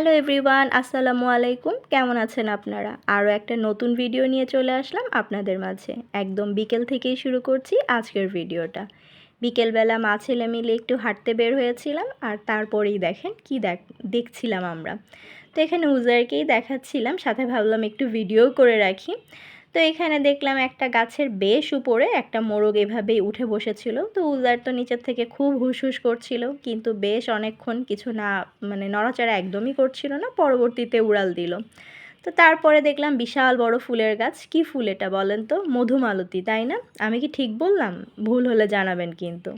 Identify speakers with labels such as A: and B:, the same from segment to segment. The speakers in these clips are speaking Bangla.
A: হ্যালো এভরিওয়ান, আসসালামু আলাইকুম। কেমন আছেন আপনারা? আরও একটা নতুন ভিডিও নিয়ে চলে আসলাম আপনাদের মাঝে। একদম বিকেল থেকেই শুরু করছি আজকের ভিডিওটা। বিকেলবেলা মা ছেলে মিলে একটু হাঁটতে বের হয়েছিলাম আর তারপরেই দেখেন কি দেখ, দেখছিলাম আমরা। তো এখানে উজারকেই দেখাচ্ছিলাম, সাথে ভাবলাম একটু ভিডিও করে রাখি। তো এখানে দেখলাম একটা গাছের বেশ উপরে একটা মোরগ এভাবেই উঠে বসেছিল। তো উজার তো নিচের থেকে খুব হুসহুস করছিল, কিন্তু বেশ অনেকক্ষণ কিছু না মানে নড়াচড়া একদমই করছিল না, পরবর্তীতে উড়াল দিল। তো তারপরে দেখলাম বিশাল বড় ফুলের গাছ। কি ফুল এটা বলেন তো? মধুমালতী, তাই না? আমি কি ঠিক বললাম? ভুল হলে জানাবেন কিন্তু।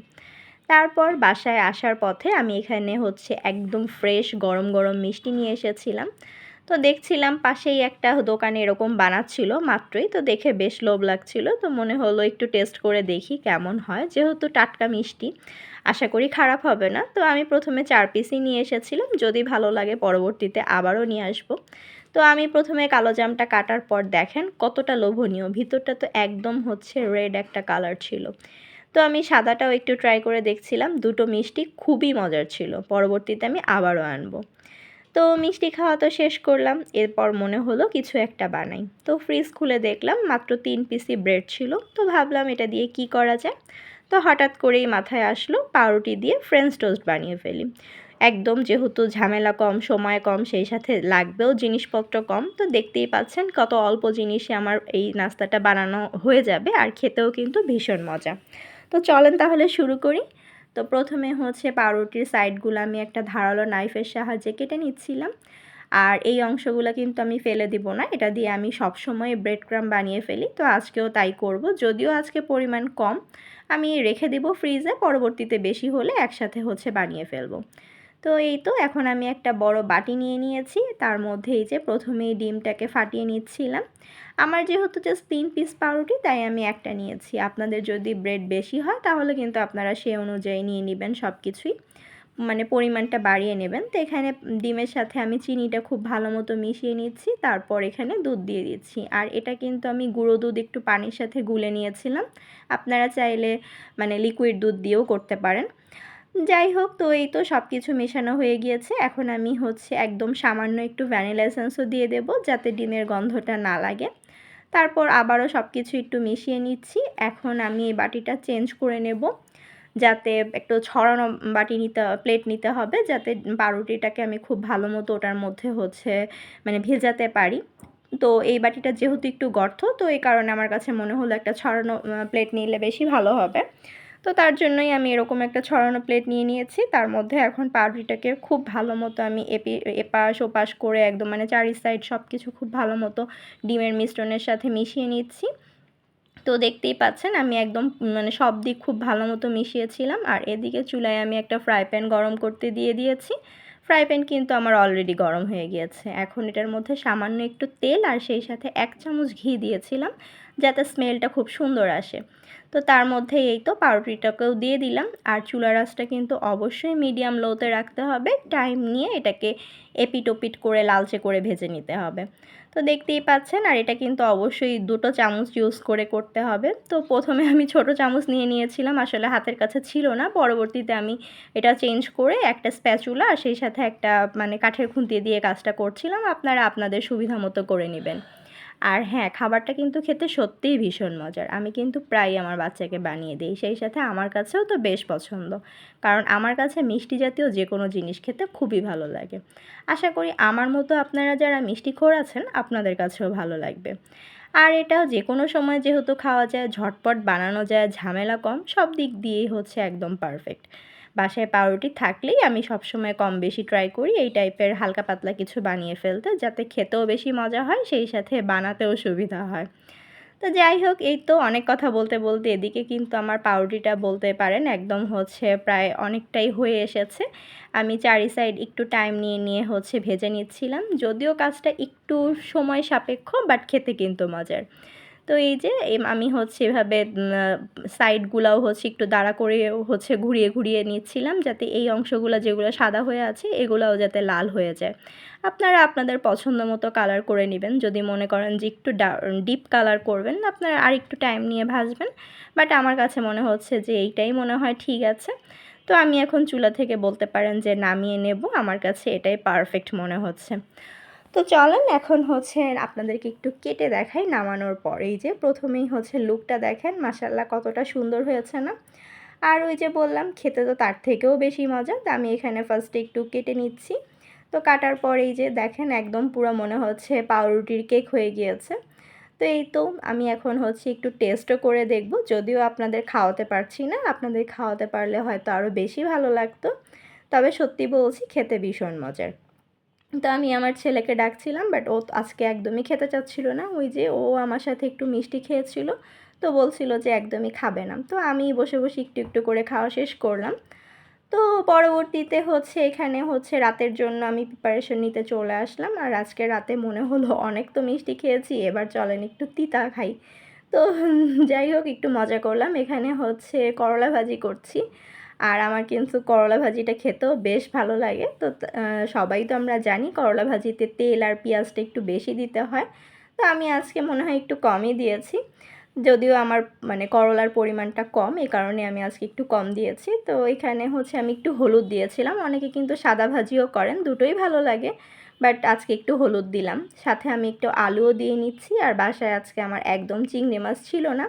A: তারপর বাসায় আসার পথে আমি এখানে হচ্ছে একদম ফ্রেশ, গরম গরম মিষ্টি নিয়ে এসেছিলাম। তো দেখছিলাম পাশেই একটা দোকানে এরকম বানাচ্ছিল মাত্রই, তো দেখে বেশ লোভ লাগছিল। তো মনে হলো একটু টেস্ট করে দেখি কেমন হয়। যেহেতু টাটকা মিষ্টি, আশা করি খারাপ হবে না। তো আমি প্রথমে চার পিসই নিয়ে এসেছিলাম। যদি ভালো লাগে পরবর্তীতে আবারও নিয়ে আসব। তো আমি প্রথমে কালো জামটা কাটার পর দেখেন কতটা লোভনীয়। ভিতরটা তো একদম হচ্ছে রেড একটা কালার ছিল। তো আমি সাদাটাও একটু ট্রাই করে দেখছিলাম। দুটো মিষ্টি খুবই মজার ছিল। পরবর্তীতে আমি আবারও আনব। তো মিষ্টি খাওয়া তো শেষ করলাম। এরপর মনে হলো কিছু একটা বানাই। তো ফ্রিজ খুলে দেখলাম মাত্র তিন পিসি ব্রেড ছিল। তো ভাবলাম এটা দিয়ে কি করা যায়? তো হঠাৎ করেই মাথায় আসলো পাউরুটি দিয়ে ফ্রেঞ্চ টোস্ট বানিয়ে ফেলি। একদম যেহেতু ঝামেলা কম, সময় কম, সেই সাথে লাগবেও জিনিসপত্র কম। তো দেখতেই পাচ্ছেন কত অল্প জিনিসে আমার এই নাস্তাটা বানানো হয়ে যাবে। আর খেতেও কিন্তু ভীষণ মজা। তো চলেন তাহলে শুরু করি। তো প্রথমে হচ্ছে পাউরুটির সাইডগুলো আমি একটা ধারালো নাইফের সাহায্যে কেটে নিচ্ছিলাম। আর এই অংশগুলো কিন্তু আমি ফেলে দিব না, এটা দিয়ে আমি সবসময় ব্রেড ক্রাম বানিয়ে ফেলি। তো আজকেও তাই করব, যদিও আজকে পরিমাণ কম, আমি রেখে দিব ফ্রিজে পরবর্তীতে বেশি হলে একসাথে হচ্ছে বানিয়ে ফেলব। তো এই তো এখন আমি একটা বড় বাটি নিয়ে নিয়েছি। তার মধ্যে এই যে প্রথমেই ডিমটাকে ফাটিয়ে নিচ্ছিলাম। আমার যেহেতু জাস্ট তিন পিস পাউরুটি, তাই আমি একটা নিয়েছি। আপনাদের যদি ব্রেড বেশি হয়, তাহলে কিন্তু আপনারা সে অনুযায়ী নিয়ে নেবেন সব কিছুই মানে পরিমাণটা বাড়িয়ে নেবেন। তো এখানে ডিমের সাথে আমি চিনিটা খুব ভালো মতো মিশিয়ে নিচ্ছি। তারপর এখানে দুধ দিয়ে দিচ্ছি। আর এটা কিন্তু আমি গুঁড়ো দুধ একটু পানির সাথে গুলে নিয়েছিলাম। আপনারা চাইলে মানে লিকুইড দুধ দিয়েও করতে পারেন। যাই হোক, তো এই তো সব কিছু মেশানো হয়ে গিয়েছে। এখন আমি হচ্ছে একদম সামান্য একটু ভ্যানিলা এসেন্সও দিয়ে দেব, যাতে ডিমের গন্ধটা না লাগে। তারপর আবারও সব কিছু একটু মিশিয়ে নিচ্ছি। এখন আমি এই বাটিটা চেঞ্জ করে নেব, যাতে একটু ছড়ানো বাটি নিতে, প্লেট নিতে হবে, যাতে পাউরুটিটাকে আমি খুব ভালো মতো ওটার মধ্যে হচ্ছে মানে ভেজাতে পারি। তো এই বাটিটা যেহেতু একটু গর্ত, তো এই কারণে আমার কাছে মনে হলো একটা ছড়ানো প্লেট নিলে বেশি ভালো হবে। তো তার জন্যই আমি এরকম একটা ছড়ানো প্লেট নিয়ে নিয়েছি। তার মধ্যে এখন পাউরুটিটাকে খুব ভালো মতো আমি এপি, এপাশ, ওপাশ করে একদম মানে চারি সাইড সব কিছু খুব ভালো মতো ডিমের মিশ্রণের সাথে মিশিয়ে নিচ্ছি। তো দেখতেই পাচ্ছেন আমি একদম মানে সব দিক খুব ভালো মতো মিশিয়েছিলাম। আর এদিকে চুলায় আমি একটা ফ্রাই প্যান গরম করতে দিয়ে দিয়েছি। ফ্রাই প্যান কিন্তু আমার অলরেডি গরম হয়ে গিয়েছে। এখন এটার মধ্যে সামান্য একটু তেল আর সেই সাথে এক চামচ ঘি দিয়েছিলাম। যাতে স্মেলটা খুব সুন্দর আসে। তো তার মধ্যে এই তো পাউরুটিটাকেও দিয়ে দিলাম। আর চুলা রাসটা কিন্তু অবশ্যই মিডিয়াম লোতে রাখতে হবে। টাইম নিয়ে এটাকে এপিটোপিট করে লালচে করে ভেজে নিতে হবে। তো দেখতেই পাচ্ছেন, আর এটা কিন্তু অবশ্যই দুটো চামচ ইউজ করে করতে হবে। তো প্রথমে আমি ছোট চামচ নিয়ে নিয়েছিলাম, আসলে হাতের কাছে ছিল না। পরবর্তীতে আমি এটা চেঞ্জ করে একটা স্প্যাচুলা আর সেই সাথে একটা মানে কাঠের খুন্তি দিয়ে কাজটা করছিলাম। আপনারা আপনাদের সুবিধা মতো করে নেবেন। আর হ্যাঁ খাবারটা কিন্তু খেতে সত্যিই ভীষণ মজার। আমি কিন্তু প্রায় আমার বাচ্চাকে বানিয়ে দিই। সেই সাথে আমার কাছেও তো বেশ পছন্দ। কারণ আমার কাছে মিষ্টি জাতীয় যে কোনো জিনিস খেতে খুবই ভালো লাগে। আশা করি আমার মতো আপনারা যারা মিষ্টি খোর আছেন, আপনাদের কাছেও ভালো লাগবে। আর এটাও যে কোনো সময় যেহেতু খাওয়া যায়, ঝটপট বানানো যায়, ঝামেলা কম, সব দিক দিয়েই হচ্ছে একদম পারফেক্ট বাসায় পাউরুটি থাকলেই আমি সবসময় কম বেশি ট্রাই করি এই টাইপের হালকা পাতলা কিছু বানিয়ে ফেলতে যাতে খেতেও বেশি মজা হয়, সেই সাথে বানাতেও সুবিধা হয়। তো যাই হোক, এই তো অনেক কথা বলতে বলতে এদিকে কিন্তু আমার পাউরুটিটা বলতে পারেন একদম হচ্ছে প্রায় অনেকটাই হয়ে এসেছে। আমি চারি সাইড একটু টাইম নিয়ে নিয়ে হচ্ছে ভেজে নিচ্ছিলাম। যদিও কাজটা একটু সময় সাপেক্ষ বাট খেতে কিন্তু মজার। তো এই যে আমি হচ্ছে এভাবে সাইডগুলাও হচ্ছে একটু দাঁড়া করে হচ্ছে ঘুরিয়ে ঘুরিয়ে নিচ্ছিলাম যাতে এই অংশগুলো যেগুলো সাদা হয়ে আছে, এগুলোও যাতে লাল হয়ে যায়। আপনারা আপনাদের পছন্দ মতো কালার করে নেবেন। যদি মনে করেন যে একটু ডিপ কালার করবেন, আপনারা আর একটু টাইম নিয়ে ভাজবেন। বাট আমার কাছে মনে হচ্ছে যে এইটাই মনে হয় ঠিক আছে। তো আমি এখন চুলা থেকে বলতে পারেন যে নামিয়ে নেব। আমার কাছে এটাই পারফেক্ট মনে হচ্ছে। তো চলেন এখন হচ্ছে আপনাদেরকে একটু কেটে দেখাই নামানোর পরেই যে প্রথমেই হচ্ছে লুকটা দেখেন মাসাল্লাহ কতটা সুন্দর হয়েছে না? আর ওই যে বললাম, খেতে তো তার থেকেও বেশি মজা, তো আমি এখানে ফার্স্টে একটু কেটে নিচ্ছি। তো কাটার পরেই যে দেখেন, একদম পুরো মনে হচ্ছে পাউরুটির কেক হয়ে গিয়েছে। তো এই তো আমি এখন হচ্ছে একটু টেস্টও করে দেখব, যদিও আপনাদের খাওয়াতে পারছি না, আপনাদের খাওয়াতে পারলে হয়তো আরও বেশি ভালো লাগতো। তবে সত্যি বলছি, খেতে ভীষণ মজার। তো আমি আমার ছেলেকে ডাকছিলাম বাট ও আজকে একদমই খেতে চাচ্ছিল না। ওই যে ও আমার সাথে একটু মিষ্টি খেয়েছিল, তো বলছিল যে একদমই খাবে না। তো আমি বসে বসে একটু একটু করে খাওয়া শেষ করলাম। তো পরবর্তীতে হচ্ছে, এখানে হচ্ছে রাতের জন্য আমি প্রিপারেশন নিতে চলে আসলাম। আর আজকে রাতে মনে হলো অনেক তো মিষ্টি খেয়েছি, এবার চলেন একটু তিতা খাই। তো যাই হোক, একটু মজা করলাম। এখানে হচ্ছে করলা ভাজি করছি। আর আমার কিন্তু করলা ভাজিটা খেতেও বেশ ভালো লাগে। তো সবাই তো আমরা জানি করলা ভাজিতে তেল আর পেঁয়াজটা একটু বেশি দিতে হয়। তো আমি আজকে মনে হয় একটু কমই দিয়েছি। যদিও আমার মানে করলার পরিমাণটা কম এই কারণে আমি আজকে একটু কম দিয়েছি। তো এখানে হচ্ছে আমি একটু হলুদ দিয়েছিলাম। অনেকে কিন্তু সাদা ভাজিও করেন, দুটোই ভালো লাগে। বাট আজকে একটু হলুদ দিলাম। সাথে আমি একটু আলুও দিয়ে নিচ্ছি আর বাসায় আজকে আমার একদম চিংড়ি মাছ ছিল না,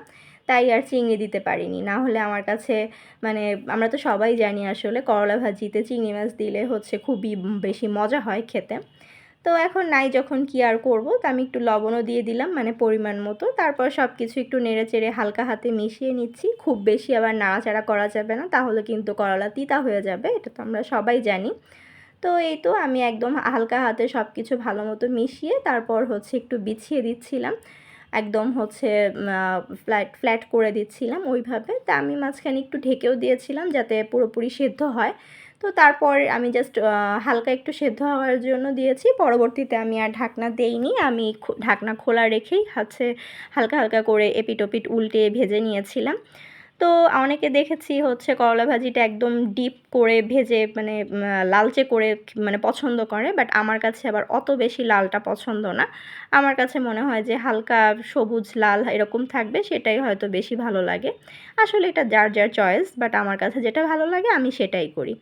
A: তাই আর চিংড়ি দিতে পারিনি। না হলে আমার কাছে মানে আমরা তো সবাই জানি আসলে করলা ভাজিতে চিংড়ি মাছ দিলে হচ্ছে খুবই বেশি মজা হয় খেতে। তো এখন নাই যখন কি আর করব, তা আমি একটু লবণও দিয়ে দিলাম মানে পরিমাণ মতো। তারপর সব কিছু একটু নেড়ে চেড়ে হালকা হাতে মিশিয়ে নিচ্ছি। খুব বেশি আবার নাড়াচাড়া করা যাবে না, তাহলে কিন্তু করলা তিতা হয়ে যাবে, এটা তো আমরা সবাই জানি। তো এই তো আমি একদম হালকা হাতে সব কিছু ভালো মতো মিশিয়ে তারপর হচ্ছে একটু বিছিয়ে দিচ্ছিলাম। একদম হচ্ছে ফ্ল্যাট ফ্ল্যাট করে দিচ্ছিলাম ওইভাবে। তা আমি মাঝখানে একটু ঢেকেও দিয়েছিলাম যাতে পুরোপুরি সেদ্ধ হয়। তো তারপর আমি জাস্ট হালকা একটু সেদ্ধ হওয়ার জন্য দিয়েছি। পরবর্তীতে আমি আর ঢাকনা দেইনি। আমি ঢাকনা খোলা রেখেই হচ্ছে হালকা হালকা করে এপিট ওপিট উল্টে ভেজে নিয়েছিলাম। তো অনেকে দেখেছি হচ্ছে করলা ভাজিটা একদম ডিপ করে ভেজে মানে লালচে করে মানে পছন্দ করে বাট আমার কাছে আবার অত বেশি লালটা পছন্দ না। আমার কাছে মনে হয় যে হালকা সবুজ লাল এরকম থাকবে, সেটাই হয়তো বেশি ভালো লাগে। আসলে এটা যার যার চয়েস বাট আমার কাছে যেটা ভালো লাগে আমি সেটাই করি।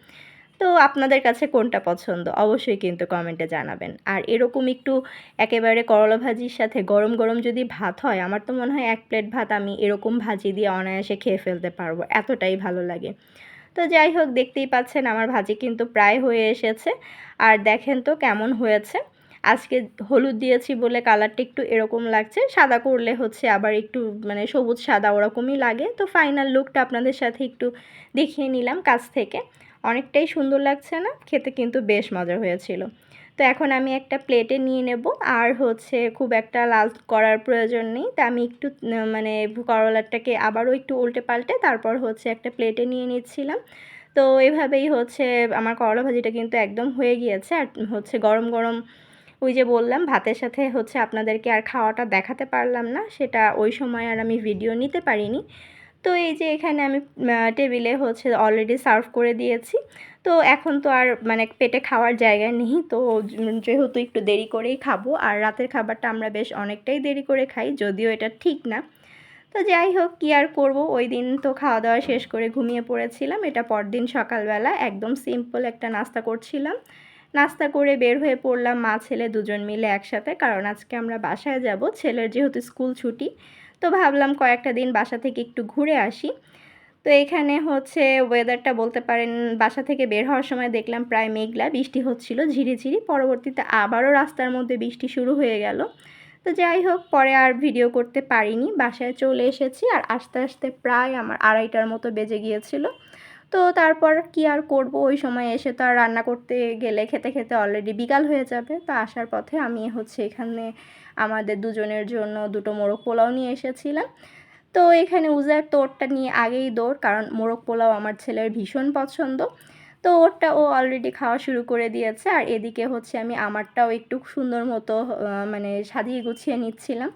A: তো আপনাদের কাছে কোনটা পছন্দ? অবশ্যই কিন্তু কমেন্টে জানাবেন। আর এরকম একটু একেবারে করলা ভাজির সাথে গরম গরম যদি ভাত হয়, আমার তো মনে হয় এক প্লেট ভাত আমি এরকম ভাজি দিয়ে অনায়াসে খেয়ে ফেলতে পারব, এতটাই ভালো লাগে। তো যাই হোক, দেখতেই পাচ্ছেন আমার ভাজি কিন্তু প্রায় হয়ে এসেছে। আর দেখেন তো কেমন হয়েছে। আজকে হলুদ দিয়েছি বলে কালারটা একটু এরকম লাগছে, সাদা করলে হচ্ছে আবার একটু মানে সবুজ সাদা ওরকমই লাগে। তো ফাইনাল লুকটা আপনাদের সাথে একটু দেখিয়ে নিলাম কাছ থেকে। অনেকটাই সুন্দর লাগছে না? খেতে কিন্তু বেশ মজা হয়েছিল। তো এখন আমি একটা প্লেটে নিয়ে নেব। আর হচ্ছে খুব একটা লাল করার প্রয়োজন নেই। তা আমি একটু মানে করলাটাকে আবারও একটু উল্টে পাল্টে তারপর হচ্ছে একটা প্লেটে নিয়ে নিচ্ছিলাম। তো এভাবেই হচ্ছে আমার করলা ভাজিটা কিন্তু একদম হয়ে গিয়েছে। আর হচ্ছে গরম গরম ওই যে বললাম, ভাতের সাথে হচ্ছে আপনাদেরকে আর খাওয়াটা দেখাতে পারলাম না। সেটা ওই সময় আর আমি ভিডিও নিতে পারিনি। তো এই যে এখানে আমি টেবিলে হচ্ছে অলরেডি সার্ভ করে দিয়েছি। তো এখন তো আর মানে পেটে খাওয়ার জায়গা নেই। তো যেহেতু একটু দেরি করেই খাব, আর রাতের খাবারটা আমরা বেশ অনেকটাই দেরি করে খাই, যদিও এটা ঠিক না। তো যাই হোক, কী আর করব? ওই দিন তো খাওয়া দাওয়া শেষ করে ঘুমিয়ে পড়েছিলাম। এটা পরদিন সকালবেলা, একদম সিম্পল একটা নাস্তা করছিলাম। নাস্তা করে বের হয়ে পড়লাম মা ছেলে দুজন মিলে একসাথে, কারণ আজকে আমরা বাসায় যাব। ছেলের যেহেতু স্কুল ছুটি তো ভাবলাম কয়েকটা দিন বাসা থেকে একটু ঘুরে আসি। তো এখানে হচ্ছে ওয়েদারটা বলতে পারেন, বাসা থেকে বের হওয়ার সময় দেখলাম প্রায় মেঘলা, বৃষ্টি হচ্ছিল ঝিরি ঝিরি পরবর্তীতে আবারও রাস্তার মধ্যে বৃষ্টি শুরু হয়ে গেল। তো যাই হোক, পরে আর ভিডিও করতে পারিনি। বাসায় চলে এসেছি আর আস্তে আস্তে প্রায় আমার আড়াইটার মতো বেজে গিয়েছিল। তো তারপর কি আর করব? ওই সময় এসে তো আর রান্না করতে গেলে খেতে খেতে অলরেডি বিকাল হয়ে যাবে। তো আসার পথে আমি হচ্ছে এখানে আমাদের দুজনের জন্য দুটো মোরগ পোলাও নিয়ে এসেছিলাম। তো এখানে উজার তো ওরটা নিয়ে আগেই দৌড়, কারণ মোরগ পোলাও আমার ছেলের ভীষণ পছন্দ। তো ওরটা ও অলরেডি খাওয়া শুরু করে দিয়েছে। আর এদিকে হচ্ছে আমি আমারটাও একটু সুন্দর মতো মানে সাজিয়ে গুছিয়ে নিচ্ছিলাম।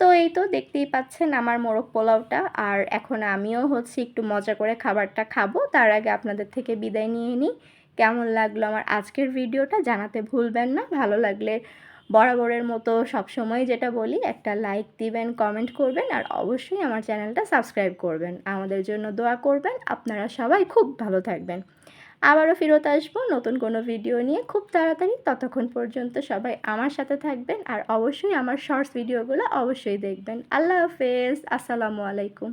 A: তো এই তো দেখতেই পাচ্ছেন আমার মোরগ পোলাওটা। আর এখন আমিও হচ্ছে একটু মজা করে খাবারটা খাব। তার আগে আপনাদের থেকে বিদায় নিয়ে নিই। কেমন লাগল আমার আজকের ভিডিওটা জানাতে ভুলবেন না। ভালো লাগলে বরাবরের মতো সবসময় যেটা বলি, একটা লাইক দিবেন কমেন্ট করবেন, আর অবশ্যই আমার চ্যানেলটা সাবস্ক্রাইব করবেন। আমাদের জন্য দোয়া করবেন। আপনারা সবাই খুব ভালো থাকবেন। আবারও ফেরত আসব নতুন কোনো ভিডিও নিয়ে খুব তাড়াতাড়ি ততক্ষণ পর্যন্ত সবাই আমার সাথে থাকবেন আর অবশ্যই আমার শর্টস ভিডিওগুলো অবশ্যই দেখবেন। আল্লাহ হাফেজ, আসসালামু আলাইকুম।